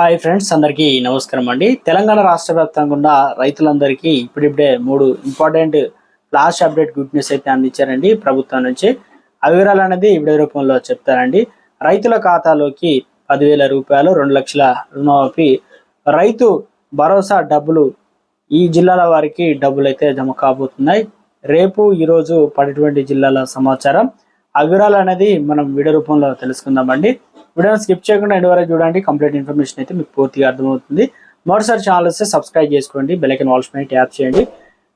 Hi friends అందరికీ నమస్కారం అండి. తెలంగాణ రాష్ట్ర వ్యాప్తంగా ఉన్న రైతులందరికీ ఇప్పుడిప్పుడే మూడు important last update good news అయితే అందించారండి ప్రభుత్వం నుంచి. ఆ వివరాలు అనేది వీడియో రూపంలో చెప్తారండి రైతుల ఖాతాలోకి పదివేల రూపాయలు రెండు లక్షల రుణమాఫీ. రైతు భరోసా డబ్బులు ఈ జిల్లాల వారికి డబ్బులు అయితే జమ కాబోతున్నాయి. రేపు ఈరోజు పడేటువంటి జిల్లాల సమాచారం. ఆ వివరాలు అనేది మనం వీడియో రూపంలో తెలుసుకుందామండి. వీడియోని స్కిప్ చేయకుండా ఎండ్ వరకు చూడండి. కంప్లీట్ ఇన్ఫర్మేషన్ అయితే మీకు పూర్తిగా అర్థమవుతుంది. మరోసారి ఛానల్ వస్తే సబ్స్క్రైబ్ చేసుకోండి. బెలైకన్ వాల్స్ పైన ట్యాప్ చేయండి.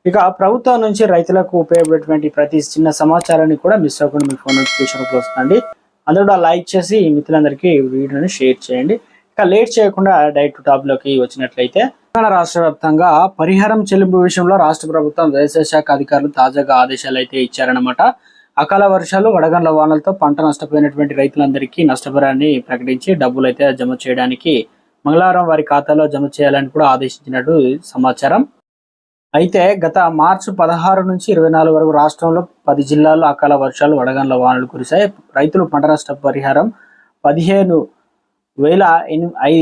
ఇక ప్రభుత్వం నుంచి రైతులకు ఉపయోగపడేటువంటి ప్రతి చిన్న సమాచారాన్ని కూడా మిస్ అవ్వకుండా మీ ఫోన్ నోటిఫికేషన్ వస్తుంది. వస్తుందండి అందరూ కూడా లైక్ చేసి మిత్రులందరికీ వీడియోని షేర్ చేయండి. ఇక లేట్ చేయకుండా డైరెక్ట్ టాప్లోకి వచ్చినట్లయితే తెలంగాణ రాష్ట్ర వ్యాప్తంగా పరిహారం చెల్లింపు విషయంలో రాష్ట్ర ప్రభుత్వం వ్యవసాయ శాఖ అధికారులు తాజాగా ఆదేశాలు అయితే ఇచ్చారన్నమాట. అకాల వర్షాలు వడగండ్ల వానలతో పంట నష్టపోయినటువంటి రైతులందరికీ నష్టపరాన్ని ప్రకటించి డబ్బులు అయితే జమ చేయడానికి మంగళవారం వారి ఖాతాలో జమ చేయాలని కూడా ఆదేశించినట్టు సమాచారం. అయితే గత మార్చి పదహారు నుంచి ఇరవై నాలుగు వరకు రాష్ట్రంలో పది జిల్లాల్లో అకాల వర్షాలు వడగండ్ల వానలు కురిశాయి. రైతులు పంట నష్ట పరిహారం పదిహేను వేల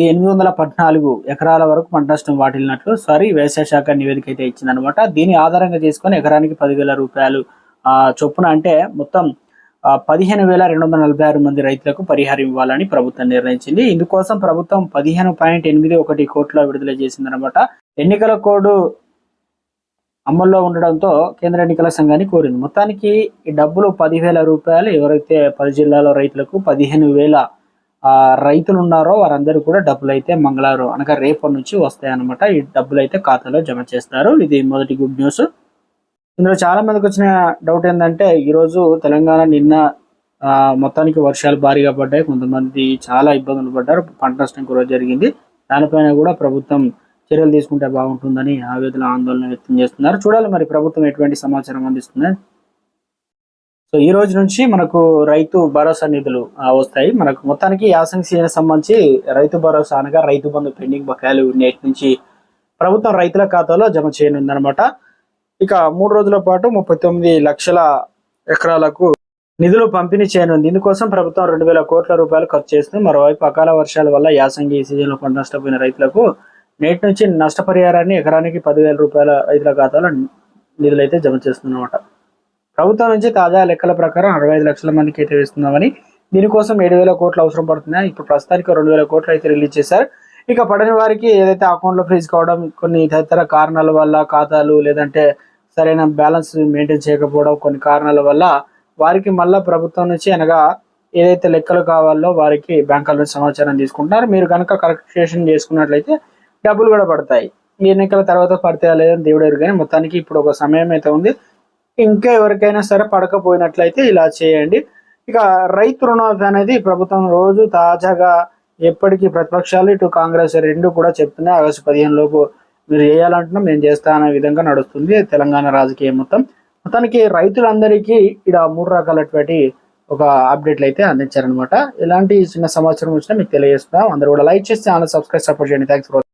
ఎనిమిది వందల పద్నాలుగు ఎకరాల వరకు పంట నష్టం వాటిల్లినట్లు సారీ వ్యవసాయ శాఖ నివేదిక అయితే ఇచ్చిందనమాట దీని ఆధారంగా చేసుకొని ఎకరానికి పదివేల రూపాయలు చొప్పున అంటే మొత్తం పదిహేను వేల రెండు వందల నలభై ఆరు మంది రైతులకు పరిహారం ఇవ్వాలని ప్రభుత్వం నిర్ణయించింది. ఇందుకోసం ప్రభుత్వం పదిహేను పాయింట్ ఎనిమిది ఒకటి కోట్ల విడుదల చేసిందనమాట ఎన్నికల కోడ్ అమల్లో ఉండడంతో కేంద్ర ఎన్నికల సంఘాన్ని కోరింది. మొత్తానికి ఈ డబ్బులు పదివేల రూపాయలు ఎవరైతే పది జిల్లాల రైతులకు పదిహేను వేల రైతులు ఉన్నారో వారందరూ కూడా డబ్బులు అయితే మంగళవారం అనగా రేపటి నుంచి వస్తాయన్నమాట. ఈ డబ్బులు అయితే ఖాతాలో జమ చేస్తారు. ఇది మొదటి గుడ్ న్యూస్. ఇందులో చాలా మందికి వచ్చిన డౌట్ ఏంటంటే ఈరోజు తెలంగాణ నిన్న మొత్తానికి వర్షాలు భారీగా పడ్డాయి. కొంతమంది చాలా ఇబ్బందులు పడ్డారు. పంట నష్టం కూడా జరిగింది. దానిపైన కూడా ప్రభుత్వం చర్యలు తీసుకుంటే బాగుంటుందని ఆవేదన ఆందోళన వ్యక్తం చేస్తున్నారు. చూడాలి మరి ప్రభుత్వం ఎటువంటి సమాచారం అందిస్తుంది. సో ఈ రోజు నుంచి మనకు రైతు భరోసా నిధులు వస్తాయి. మనకు మొత్తానికి యాసంగ్ సీజన్ సంబంధించి రైతు భరోసా అనగా రైతు బంధు పెండింగ్ బకాయిలు నేటి నుంచి ప్రభుత్వం రైతుల ఖాతాలో జమ చేయనుందనమాట ఇక మూడు రోజుల పాటు ముప్పై తొమ్మిది లక్షల ఎకరాలకు నిధులు పంపిణీ చేయనుంది. ఇందుకోసం ప్రభుత్వం రెండు వేల కోట్ల రూపాయలు ఖర్చు చేస్తుంది. మరోవైపు అకాల వర్షాల వల్ల యాసంగి సీజన్లో పంట నష్టపోయిన రైతులకు నేటి నుంచి నష్టపరిహారాన్ని ఎకరానికి పదివేల రూపాయల రైతుల ఖాతాలో నిధులైతే జమ చేస్తుందన్నమాట. ప్రభుత్వం నుంచి తాజా లెక్కల ప్రకారం అరవై ఐదు లక్షల మందికి అయితే వేస్తున్నామని దీనికోసం ఏడు వేల కోట్లు అవసరం పడుతున్నాయి. ఇప్పుడు ప్రస్తుతానికి రెండు వేల కోట్లు అయితే రిలీజ్ చేశారు. ఇక పడని వారికి ఏదైతే అకౌంట్లో ఫ్రీజ్ కావడం కొన్ని ఇతర కారణాల వల్ల ఖాతాలు లేదంటే సరైన బ్యాలెన్స్ మెయింటైన్ చేయకపోవడం కొన్ని కారణాల వల్ల వారికి మళ్ళా ప్రభుత్వం నుంచి అనగా ఏదైతే లెక్కలు కావాలో వారికి బ్యాంకుల నుంచి సమాచారం తీసుకుంటారు మీరు కనుక కరెక్షన్ చేసుకున్నట్లయితే డబ్బులు కూడా పడతాయి. ఎన్నికల తర్వాత పడతాయా లేదని దేవుడు కానీ మొత్తానికి ఇప్పుడు ఒక సమయం అయితే ఉంది. ఇంకా ఎవరికైనా సరే పడకపోయినట్లయితే ఇలా చేయండి. ఇక రైతు రుణమాఫీ అనేది ప్రభుత్వం రోజు తాజాగా ఎప్పటికీ ప్రతిపక్షాలు ఇటు కాంగ్రెస్ రెండు కూడా చెప్తున్నాయి ఆగస్టు పదిహేను లోపు మీరు చేయాలంటున్నా మేము చేస్తా అనే విధంగా నడుస్తుంది తెలంగాణ రాజకీయం మొత్తం. మొత్తానికి రైతులందరికీ ఇక్కడ మూడు రకాలటువంటి ఒక అప్డేట్లు అయితే అందించారనమాట ఇలాంటి చిన్న సమాచారం వచ్చినా మీకు తెలియజేస్తున్నాం. అందరూ కూడా లైక్ చేసి ఛానల్ సబ్స్క్రైబ్ సపోర్ట్ చేయండి. Thanks for